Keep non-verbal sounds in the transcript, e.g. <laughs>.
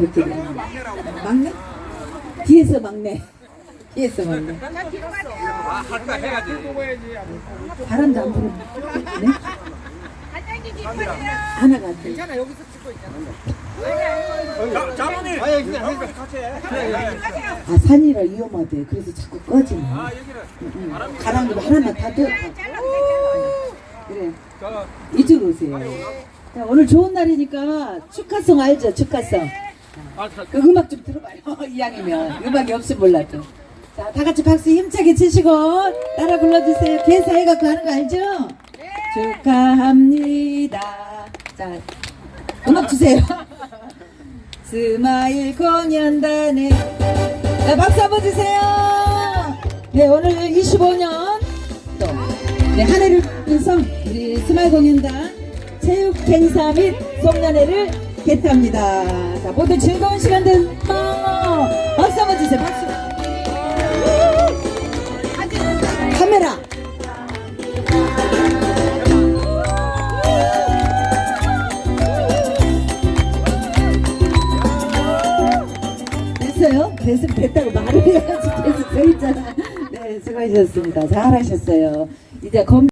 그렇게 되는. 막내? 뒤에서 막내. 뒤에서 막내. 아, 할까 해야지. 바람도 안 불어. 네? 하나 같아. 자, 자모님. 아니, 그냥 같이 해. 아 산이라 위험하대. 그래서 자꾸 꺼지네. 아, 여기는. 가랑비 하나만 다 더. 그래. 저, 이쪽으로 오세요. 자, 오늘 좋은 날이니까 축하송 알죠? 축하송. 아, 자, 그 음악 좀 들어봐요. <laughs> 이왕이면 음악이 없으면 몰라도. 자, 다 같이 박수 힘차게 치시고 따라 불러주세요. 개사 해갖고 하는 거 알죠? 축하합니다. 자, 음악 주세요. <laughs> 스마일 공연단에 자, 박수 한번 주세요. 네, 오늘 25년 또 네, 한 해를 위해서 우리 스마일 공연단 체육 행사 및 송년회를 개최합니다. 자, 모두 즐거운 시간 되세요. 박수 한번 주세요. 박수. 카메라. 됐어요? 됐으면 됐다고 말을 해야지 계속 서 있잖아. 네, 수고하셨습니다. 잘하셨어요. 이제 검